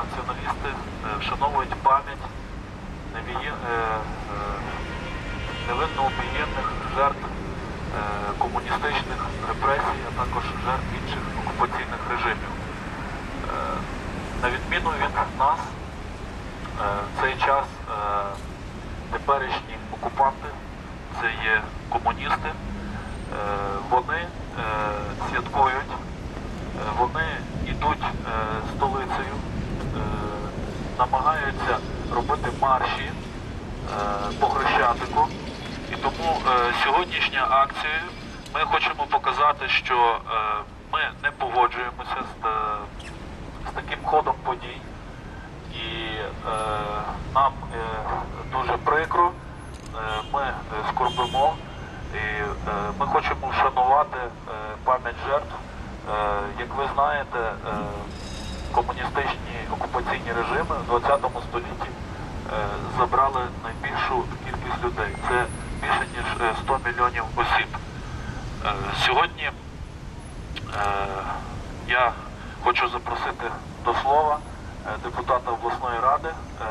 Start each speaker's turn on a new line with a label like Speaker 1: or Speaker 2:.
Speaker 1: націоналісти е, вшановують пам'ять е, е, невинно убієнних жертв комуністичних репресій, а також жертв інших окупаційних режимів. На відміну від нас, в цей час теперішні окупанти, це є комуністи, е, вони е, святкують, е, вони йдуть е, столицею, е, намагаються робити марші е, по Хрещатику. І тому е, сьогоднішня акція ми хочемо показати, що е, ми не погоджуємося з, з таким ходом подій. І е, нам е, дуже прикро, е, ми е, скорбимо і е, ми хочемо вшанувати е, пам'ять жертв. Е, як ви знаєте, е, комуністичні окупаційні режими в 20 столітті е, забрали найбільшу кількість людей. Це більше ніж е, 100 мільйонів осіб. Е, Сьогодні е, я хочу запросити до слова е, депутата обласної ради е,